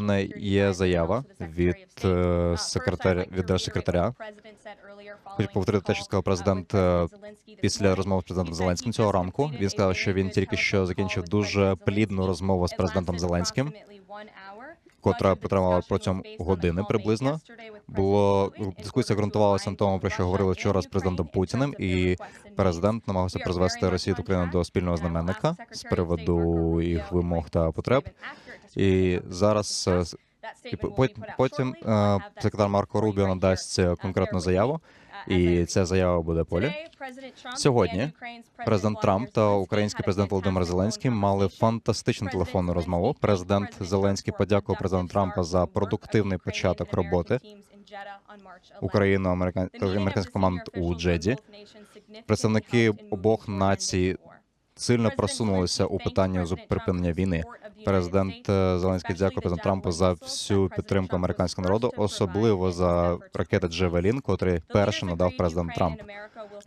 мене є заява від е, секретаря від держсекретаря. Хочу повторити те, що сказав президент е, після розмови з президентом Зеленським цього ранку. Він сказав, що він тільки що закінчив дуже плідну розмову з президентом Зеленським, котра протримала протягом години приблизно. Було дискусія ґрунтувалася на тому, про що говорили вчора з президентом Путіним, і президент намагався призвести Росію та Україну до спільного знаменника з приводу їх вимог та потреб. І зараз е, потім е, секретар Марко Рубіо надасть конкретну заяву, і ця заява буде полі. Сьогодні президент Трамп та український президент Володимир Зеленський мали фантастичну телефонну розмову. Президент Зеленський подякував президенту Трампа за продуктивний початок роботи Україну американських команд у Джеді. Представники обох націй сильно просунулися у питанні припинення війни. Президент е, Зеленський дякує президенту Трампу за всю підтримку американського народу, особливо за ракети Джевелін, котрі першим надав президент Трамп.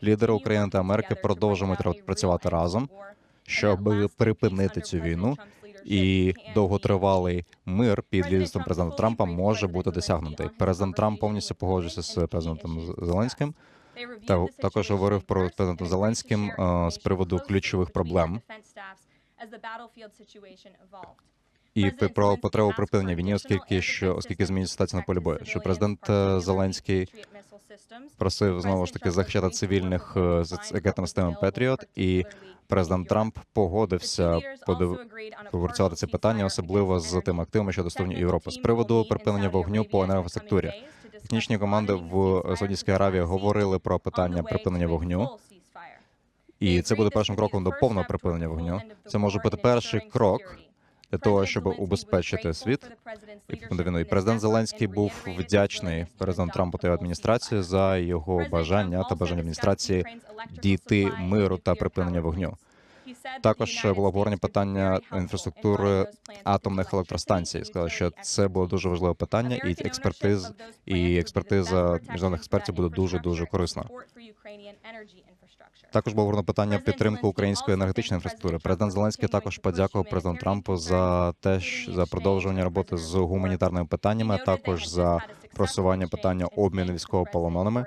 Лідери України та Америки продовжують ра- працювати разом, щоб припинити цю війну. І довготривалий мир під лідерством президента Трампа може бути досягнутий. Президент Трамп повністю погоджується з президентом Зеленським. Та також говорив про президентом Зеленським е, з приводу ключових проблем І про потребу припинення війни, оскільки що оскільки змінюється ситуація на полі бою. Що президент е, Зеленський просив знову ж таки захищати цивільних е, з ракетними системами Петріот, і президент Трамп погодився попрацювати це питання, особливо з тими активами, що доступні Європи. З приводу припинення вогню по енергосекторі. Технічні команди в Саудівській Аравії говорили про питання припинення вогню, і це буде першим кроком до повного припинення вогню. Це може бути перший крок для того, щоб убезпечити світ і президент Зеленський був вдячний президенту Трампу та його адміністрації за його бажання та бажання адміністрації дійти миру та припинення вогню. Також було обговорення питання інфраструктури атомних електростанцій. Сказали, що це було дуже важливе питання, і експертиз і експертиза міжнародних експертів буде дуже дуже корисна. Також було говорено питання підтримки української енергетичної інфраструктури. Президент Зеленський також подякував президенту Трампу за те, що за продовжування роботи з гуманітарними питаннями, а також за просування питання обміну військовополоненими.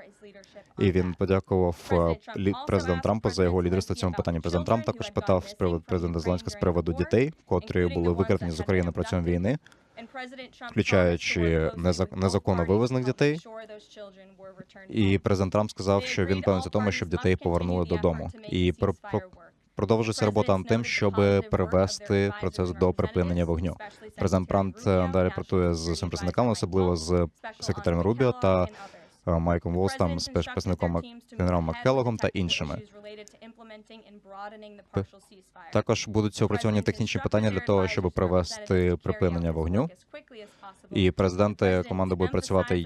І він подякував е, президенту Трампу за його лідерство в цьому питанні. Президент Трамп також питав з приводу президента Зеленського з приводу дітей, котрі були викрадені з України протягом війни, включаючи незак- незаконно вивезених дітей. І президент Трамп сказав, що він певниться тому, щоб дітей повернули додому. І про, про продовжується робота над тим, щоб привести процес до припинення вогню. Президент Трамп е, далі працює з своїми представниками, особливо з секретарем Рубіо та Майком Волстом, з представником генералом Маккелогом та іншими. Також будуть опрацьовані технічні питання для того, щоб привести припинення вогню. І президенти команди будуть працювати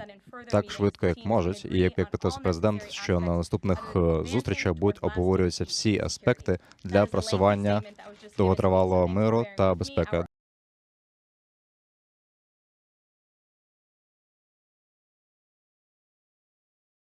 так швидко, як можуть. І як як питався президент, що на наступних е, зустрічах будуть обговорюватися всі аспекти для просування довготривалого миру та безпеки.